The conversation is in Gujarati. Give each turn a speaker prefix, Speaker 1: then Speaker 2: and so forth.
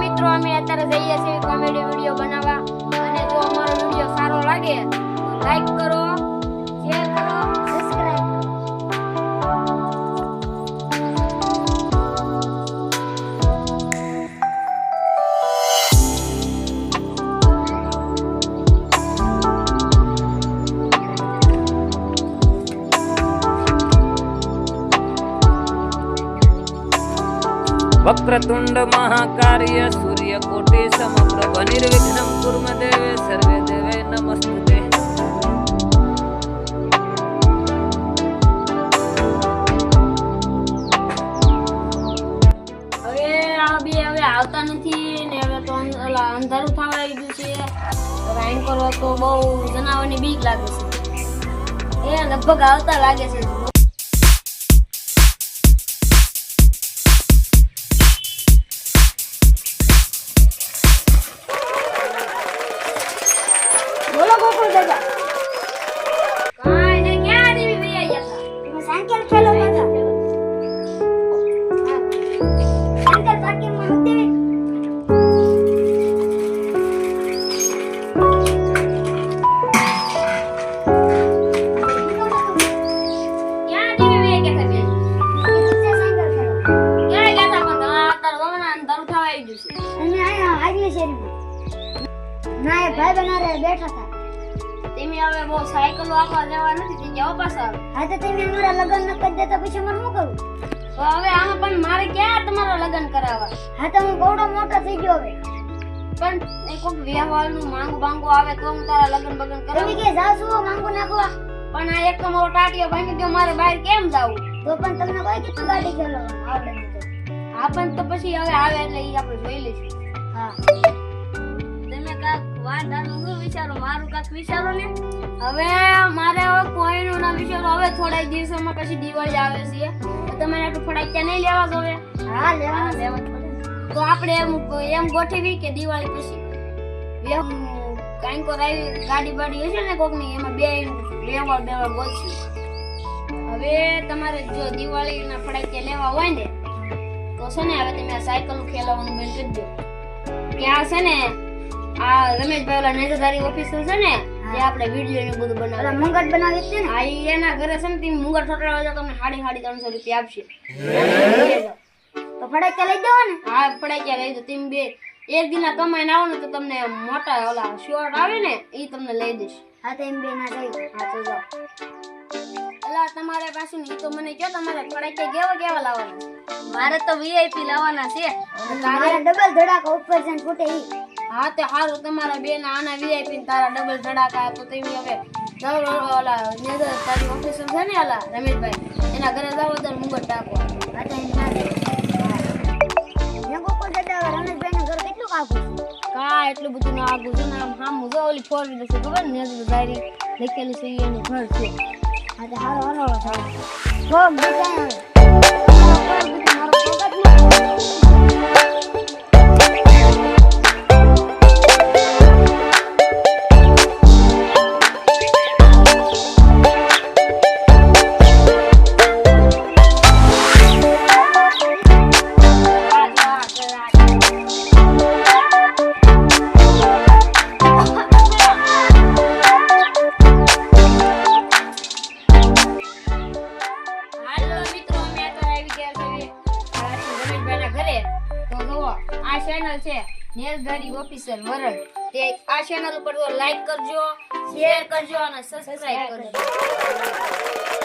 Speaker 1: મિત્રો, અમે અત્યારે જઈએ છીએ કોમેડી વીડિયો બનાવવા. અને જો અમારો વીડિયો સારો લાગે, તો લાઈક કરો.
Speaker 2: વક્રતુંડ મહાકાર્ય સૂર્ય સૂર્યકોટિ સમપ્રભ નિર્વિઘ્નમ કુર્મ દેવે સર્વે દેવે નમસ્તે
Speaker 1: હવે આ બે હવે આવતા નથી ને હવે તો અંધ- અંધારું થવા આવી ગયું છે રાઈન કરવા તો બહુ જનાવરની બીક લાગે છે. એ લગભગ આવતા લાગે છે. ગોકુળ દાદા કાંઈ ક્યાં દેવી વહી આયા હતા?
Speaker 3: સાયકલ ખેલો
Speaker 1: છે.
Speaker 3: અને અહીંયા આગલી શેરીમાં. ના એ ભાઈ બનારે બેઠા હતા.
Speaker 1: તમે હવે બહુ સાયકલો આપવા જવા નથી તે જાઓ પાછા.
Speaker 3: હા તો તમે અમારા લગ્ન ન કરી દેતા પછી મને શું કરું
Speaker 1: તો હવે આમાં પણ મારે ક્યાં તમારા લગ્ન કરાવવા?
Speaker 3: હા તો હું ગૌડો મોટો થઈ ગયો હવે.
Speaker 1: પણ એ કોક વ્યવહારનું માંગ બાંગો આવે તો હું તારા લગ્ન બગન
Speaker 3: તમે
Speaker 1: કરાવું
Speaker 3: કે જાવ છો માંગુ નાખવા?
Speaker 1: પણ આ એક તો મારો ટાટિયો ભાંગી ગયો મારે બહાર કેમ જાવું?
Speaker 3: તો પણ તમને કોઈ કીધું ગાડી ચલાવવાનું આવડે નહીં
Speaker 1: આ પણ તો પછી હવે આવે એટલે એ આપણે જોઈ લઈશું.
Speaker 3: હા.
Speaker 1: તમે કાક વાત આનું વિચારો? મારું કાક હવે મારે હવે કોઈનું ના વિચારો. હવે થોડા દિવસોમાં પછી દિવાળી આવે છે. તો તમારે આટલું ફટાક્યા નહીં લેવા ગમે?
Speaker 3: હા
Speaker 1: લેવા લેવા તો આપણે એમ એમ ગોઠવી કે દિવાળી પછી બે કાંઈ કો રાઈ ગાડી બાડી હશે ને કોકની, એમાં બે લેવા બેવા ગોઠવી. હવે તમારે જો દિવાળીના ફટાકિયા લેવા હોય ને, તો છે ને, હવે તમે આ સાયકલ ખેલાવવાનું બંધ કરી દો. ત્યાં છે ને આ રમેશભાઈ ઓલા નેજાદારી ઓફિસર છે ને જે આપણે વીડિયો ને બધું બનાવે
Speaker 3: મુંગટ બનાવી છે ને?
Speaker 1: આ એના ઘરે છે ને મુંગર ઠોકરાવા જાવ તમને સાડી સાડી ત્રણસો રૂપિયા આપશે.
Speaker 3: તો ફટાકડા લઈ દેવા ને.
Speaker 1: હા ફટાકિયા લઈ દો તીમ બે એક દિના કમાઈને આવો ને તો તમને મોટા ઓલા શોર્ટ આવે ને એ તમને લઈ દઈશ.
Speaker 3: હા તો એમ બે ના કહ્યું
Speaker 1: હા તો જાઓ. અલા તમારે પાછું ઈ તો મને કહો તમારે ફટાકિયા કેવા કેવા લાવવાના? મારે તો વીઆઈપી લાવવાના છે.
Speaker 3: મારા ડબલ ધડાકા ઉપર જઈને ફૂટે ઈ.
Speaker 1: હા તે હારું તમારા બે ના આના વીઆઈપી તારા ડબલ ધડાકા તો તમે હવે ઓલા નેદર તારી ઓફિસર છે ને ઓલા રમેશભાઈ એના ઘરે જાઓ તો મુંગટ ટાકો કા એટલું બધું ના આગું છે ને આમ સામું જો ઓલી ફોર વ્હીલર છે ખબર ને નેદર લખેલું છે એનું ઘર છે.
Speaker 3: હારો હારો
Speaker 1: આ ચેનલ છે નેલધારી ઓફિસર વરલ. તે આ ચેનલ ઉપર લાઈક કરજો શેર કરજો અને સબસ્ક્રાઇબ કરજો.